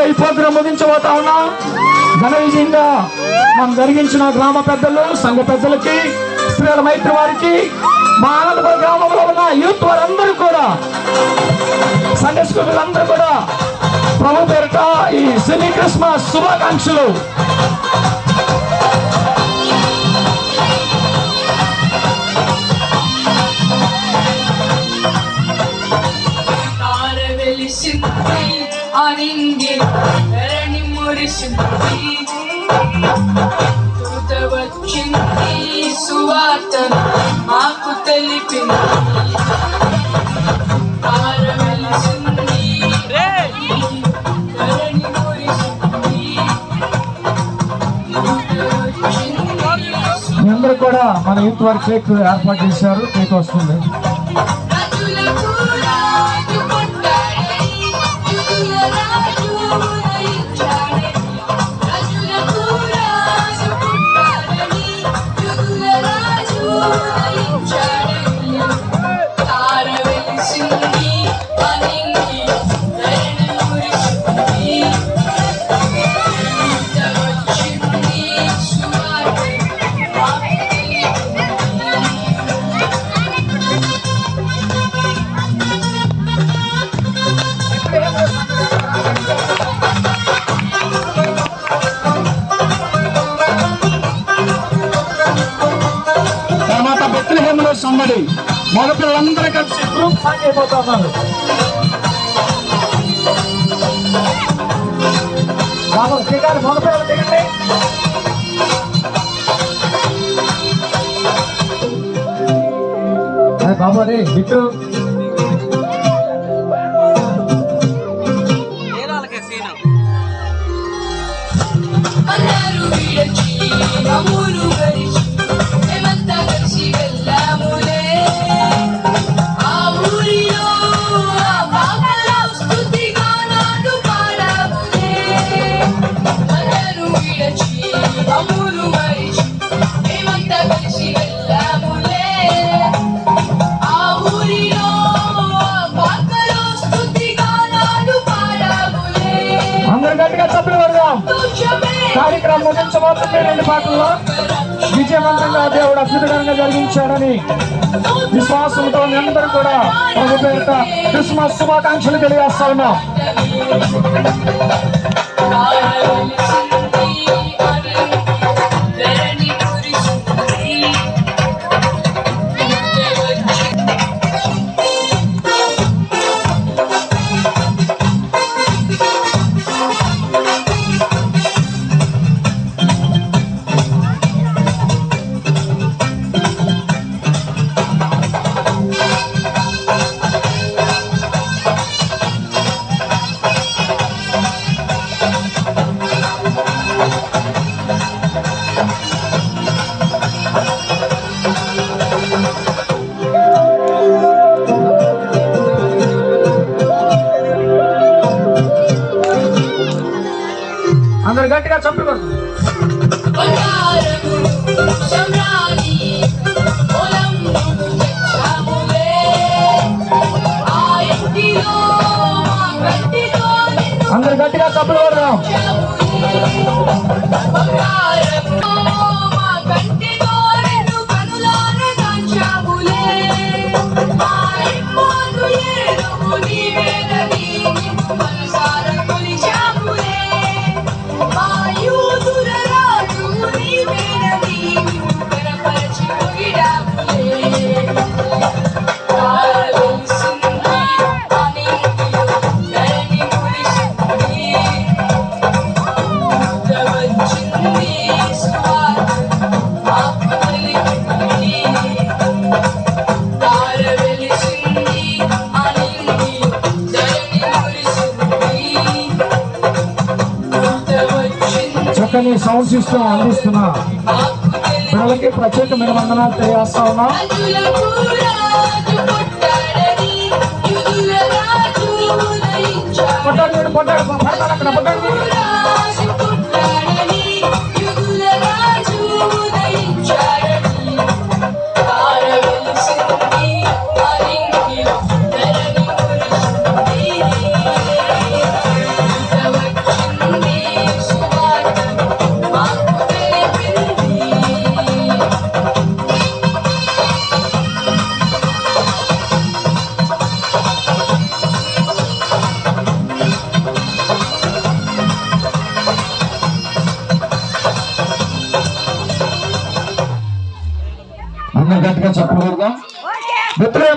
మాటల్లో ఈ ప్రోగ్రాం ముగించబోతా ఉన్నా. ఘన విజయంగా మనం జరిగించిన గ్రామ పెద్దలు సంఘ పెద్దలకి స్త్రీల మైత్రి వారికి మా అనంతపురం గ్రామంలో ఉన్న యూత్ వారందరూ కూడా సండే స్కూల్ అందరూ కూడా ప్రభు పేరిట ఈ సినీ క్రిస్మస్ శుభాకాంక్షలు ధరణి మురిసింది. దూత వచ్చింది సువార్త మాకు తెలిపింది. మీ అందరూ కూడా మన యూత్ వారి కేక్ ఏర్పాటు చేశారు. కేక్ వస్తుంది. బెత్లహేములో మగపిల్లలందరూ కలిసి గ్రూప్ సాంగ్ అయిపోతున్నారు బాబు దిగాలి మగపిల్లలు దిగండి. బాబు రే బిట్టు. అందరూ కార్యక్రమం ముగించబోతుంది రెండు పాటల్లో విజయవంతంగా దేవుడు అద్భుతకరంగా జరిగించాడని విశ్వాసంతో మీ అందరూ కూడా ప్రభు పేరిట క్రిస్మస్ శుభాకాంక్షలు తెలియజేస్తా ఉన్నాం. చప్పలు కొడతాం అందరు గట్టిగా చప్పలు కొడదాం సౌండ్ సిస్టమ్ అందిస్తున్న. పిల్లలకి ప్రత్యేకమైన వందనాలు తెలియజేస్తా ఉన్నాం. పొట్టాడు పొట్టాడు పడతాడు అక్కడ పొట్టాడు. చెప్పకూడదా మిత్రులు